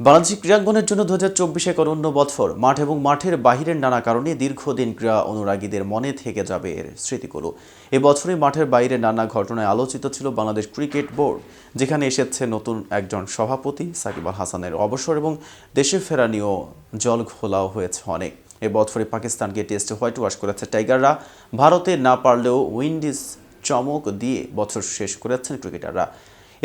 বাণিজ্যিক ক্রীড়াঙ্গনের জন্য দু হাজার চব্বিশে এক অনন্য বছর, মাঠ এবং মাঠের বাহিরের নানা কারণে দীর্ঘদিন ক্রীড়া অনুরাগীদের মনে থেকে যাবে এর স্মৃতিগুলো। এবছরে মাঠের বাইরে নানা ঘটনায় আলোচিত ছিল বাংলাদেশ ক্রিকেট বোর্ড, যেখানে এসেছে নতুন একজন সভাপতি, সাকিব আল হাসানের অবসর এবং দেশে ফেরা নিয়েও জল ঘোলাও হয়েছে অনেক। এবছরে পাকিস্তানকে টেস্টে হোয়াইট ওয়াশ করেছে টাইগাররা। ভারতে না পারলেও উইন্ডিজ চমক দিয়ে বছর শেষ করেছেন ক্রিকেটাররা।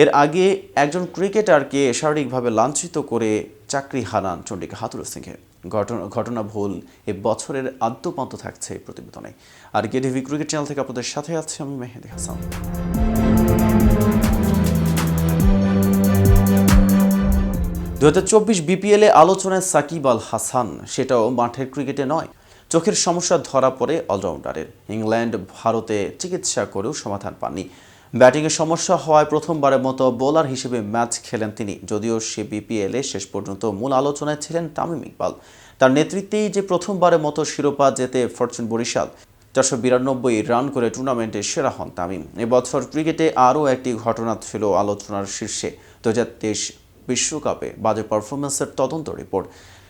এর আগে একজন ক্রিকেটারকে শারীরিকভাবে লাঞ্ছিত করে চাকরি হারান চন্ডিকা হাতুর সিংহে। ঘটনা ঘটনা ভুল, এ বছরের আদ্যপান্ত থাকছে প্রতিবেদনে। আর গেটিভি ক্রিকেট চ্যানেল থেকে আপনাদের সাথে আছি আমি মেহেদি হাসান। দু হাজার চব্বিশ বিপিএলে আলোচনায় সাকিব আল হাসান, সেটাও মাঠের ক্রিকেটে নয়। চোখের সমস্যা ধরা পড়ে অলরাউন্ডারের। ইংল্যান্ড, ভারতে চিকিৎসা করেও সমাধান পাননি। ব্যাটিংয়ে সমস্যা হওয়ায় প্রথমবারের মতো বোলার হিসেবে ম্যাচ খেলেন তিনি। যদিও সে বিপিএলে শেষ পর্যন্ত মূল আলোচনায় ছিলেন তামিম ইকবাল। তার নেতৃত্বেই যে প্রথমবারের মতো শিরোপা জেতে ফরচুন বরিশাল, চারশো বিরানব্বই রান করে টুর্নামেন্টে সেরা হন তামিম। এবছর ক্রিকেটে আরও একটি ঘটনা ছিল আলোচনার শীর্ষে। দু বিশ্বকাপে বাজে পারফরমেন্সের তদন্ত রিপোর্ট।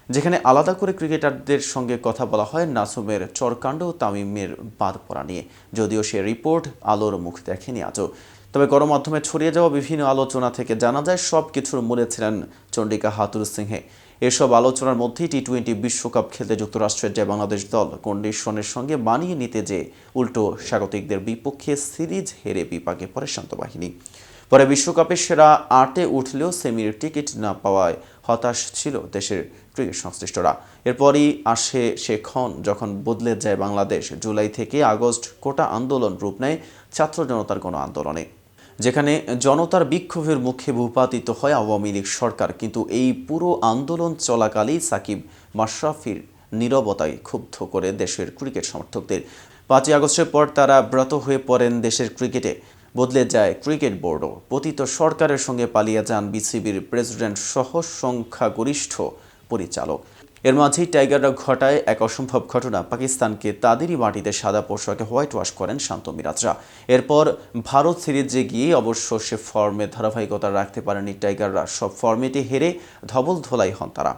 যেখানে আলাদা করে ক্রিকেটারদের সঙ্গে কথা বলা হয় নাসুমের চরকাণ্ড ও তামিমের বাদ পড়া নিয়ে। যদিও সে রিপোর্ট আলোর মুখ দেখেনি আজও। তবে গণমাধ্যমে ছড়িয়ে যাওয়া বিভিন্ন আলোচনা থেকে জানা যায়, সব কিছুর মূলে ছিলেন চন্ডিকা হাতুর সিংহে। এসব আলোচনার মধ্যেই টি টোয়েন্টি বিশ্বকাপ খেলতে যুক্তরাষ্ট্রের যে বাংলাদেশ দল কন্ডিশনের সঙ্গে মানিয়ে নিতে যে উল্টো স্বাগতিকদের বিপক্ষে সিরিজ হেরে বিপাকে পড়ে শান্ত বাহিনী। পরে বিশ্বকাপে সেরা আটে উঠলেও সেমির টিকিট না পাওয়ায় হতাশ ছিল দেশের ক্রিকেট সংশ্লিষ্টরা। এরপরই আসে সে ক্ষণ যখন বদলে যায় বাংলাদেশ। জুলাই থেকে আগস্ট কোটা আন্দোলন রূপ নেয় ছাত্র জনতার কোনো আন্দোলনে। যেখানে জনতার বিক্ষোভের মুখে ভূপাতিত হয় আওয়ামী লীগ সরকার। কিন্তু এই পুরো আন্দোলন চলাকালেই সাকিব মাশরাফির নীরবতায় ক্ষুব্ধ করে দেশের ক্রিকেট সমর্থকদের। পাঁচই আগস্টের পর তারা ব্রত হয়ে পড়েন দেশের ক্রিকেটে। বদলে যায় ক্রিকেট বোর্ডও। পতিত সরকারের সঙ্গে পালিয়ে যান বিসিবির প্রেসিডেন্ট সহ সংখ্যাগরিষ্ঠ পরিচালক। এর মাঝেই টাইগাররা ঘটায় এক অসম্ভব ঘটনা। পাকিস্তানকে তাদেরই মাটিতে সাদা পোশাকে হোয়াইট ওয়াশ করেন শান্ত মিরাজরা। এরপর ভারত সিরিজে গিয়ে অবশ্য সে ফর্মে ধারাবাহিকতা রাখতে পারেনি টাইগাররা। সব ফর্মেটে হেরে ধবল ধোলাই হন তারা।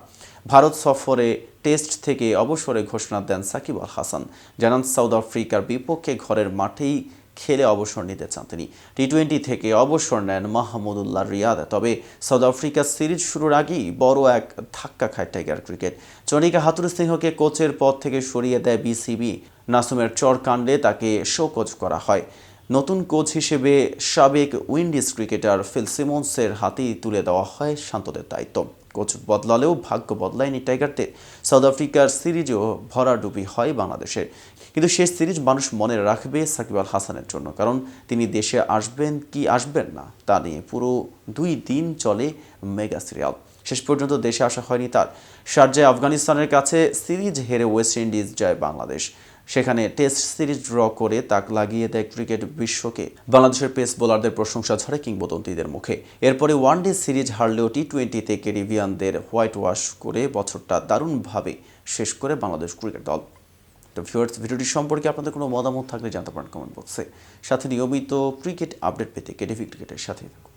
ভারত সফরে টেস্ট থেকে অবসরে ঘোষণা দেন সাকিব আল হাসান। জানান সাউথ আফ্রিকার বিপক্ষে ঘরের মাঠেই খেলে অবসর নিতে চান তিনি। টি টোয়েন্টি থেকে অবসর নেন মাহমুদুল্লাহ রিয়াদ। তবে সাউথ আফ্রিকা সিরিজ শুরুর আগেই বড় এক ধাক্কা খায় টাইগার ক্রিকেট। চনিকা হাতুর সিংহকে কোচের পদ থেকে সরিয়ে দেয় বিসিবি নাসুমের চর কাণ্ডে তাকে শোকজ করা হয়। নতুন কোচ হিসেবে সাবেক উইন্ডিজ ক্রিকেটার ফিল সিমন্সের হাতেই তুলে দেওয়া হয় শান্তদের দায়িত্ব। কোচ বদলালেও ভাগ্য বদলায়নি টাইগারদের। সাউথ আফ্রিকার সিরিজেও ভরাডুবি হয় বাংলাদেশের। কিন্তু শেষ সিরিজ মানুষ মনে রাখবে সাকিব আল হাসানের জন্য, কারণ তিনি দেশে আসবেন কি আসবেন না, তা নিয়ে পুরো দুই দিন চলে মেগা সিরিয়াল। শেষ পর্যন্ত দেশে আসা হয়নি তার। শারজায় আফগানিস্তানের কাছে সিরিজ হেরে ওয়েস্ট ইন্ডিজ যায় বাংলাদেশ। সেখানে টেস্ট সিরিজ ড্র করে তাক লাগিয়ে দেয় ক্রিকেট বিশ্বকে। বাংলাদেশের পেস বোলারদের প্রশংসা ঝরে কিংবদন্তিদের মুখে। এরপরে ওয়ানডে সিরিজ হারলেও টি টোয়েন্টিতে ক্যারিবিয়ানদের হোয়াইট ওয়াশ করে বছরটা দারুণভাবে শেষ করে বাংলাদেশ ক্রিকেট দল। তো ভিউয়ার্স, ভিডিওটি সম্পর্কে আপনাদের কোনো মতামত থাকলে জানতে পারেন কমেন্ট বক্সে। সাথে নিয়মিত ক্রিকেট আপডেট পেতে কেটিভি ক্রিকেটের সাথে থাকুন।